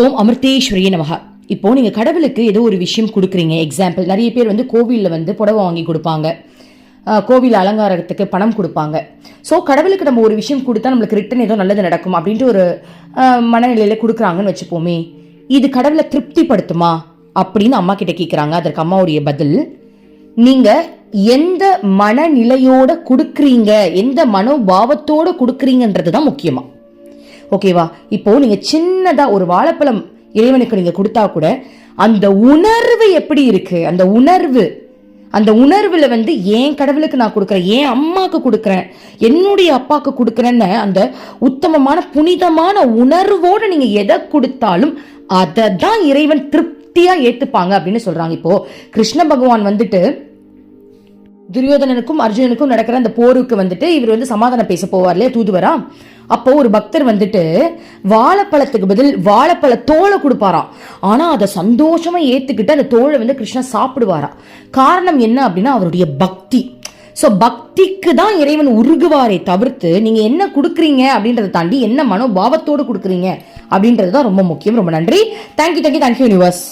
ஓம் அமிர்தேஸ்வரியே நமகா. இப்போ நீங்க கடவுளுக்கு ஏதோ ஒரு விஷயம் கொடுக்குறீங்க. எக்ஸாம்பிள் நிறைய பேர் வந்து கோவிலில் வந்து புடவை வாங்கி கொடுப்பாங்க. கோவில் அலங்காரத்துக்கு பணம் கொடுப்பாங்க. ஸோ கடவுளுக்கு நம்ம ஒரு விஷயம் கொடுத்தா நம்மளுக்கு ரிட்டன் ஏதோ நல்லது நடக்கும் அப்படின்ட்டு ஒரு மனநிலையில் கொடுக்குறாங்கன்னு வச்சுப்போமே. இது கடவுளை திருப்திப்படுத்துமா அப்படின்னு அம்மா கிட்ட கேட்குறாங்க அதற்கு அம்மாவுடைய பதில் நீங்க எந்த மனநிலையோட கொடுக்குறீங்க எந்த மனோபாவத்தோட கொடுக்குறீங்கன்றது தான் முக்கியமாக ஓகேவா? இப்போ நீங்க சின்னதா ஒரு வாழைப்பழம் இறைவனுக்கு நீங்க கொடுத்தா கூட அந்த உணர்வு எப்படி இருக்கு? அந்த உணர்வு அந்த உணர்வுல வந்து ஏன் கடவுளுக்கு நான் கொடுக்குறேன்? ஏன் அம்மாக்கு கொடுக்குறேன்? என்னுடைய அப்பாக்கு கொடுக்குறேன்னு அந்த உத்தமமான புனிதமான உணர்வோட நீங்க எதை கொடுத்தாலும் அதை தான் இறைவன் திருப்தியா ஏத்துப்பாங்க அப்படின்னு சொல்றாங்க. இப்போ கிருஷ்ண பகவான் வந்துட்டு துரியோதனனுக்கும் அர்ஜுனனுக்கும் நடக்கிற அந்த போருக்கு வந்துட்டு இவர் வந்து சமாதானம் பேச போவார் இல்லையா? தூதுவரா? அப்போ ஒரு பக்தர் வந்துட்டு வாழைப்பழத்துக்கு பதில் வாழைப்பழ தோலை கொடுப்பாராம் ஆனா அதை சந்தோஷமா ஏத்துக்கிட்டு அந்த தோலை வந்து கிருஷ்ணன் சாப்பிடுவாரா? காரணம் என்ன அப்படின்னா அவருடைய பக்தி. ஸோ பக்திக்கு தான் இறைவன் உருகுவாரே தவிர்த்து நீங்க என்ன கொடுக்குறீங்க அப்படின்றத தாண்டி என்ன மனோபாவத்தோடு கொடுக்குறீங்க அப்படின்றது தான் ரொம்ப முக்கியம். ரொம்ப நன்றி. Thank you thank you thank you universe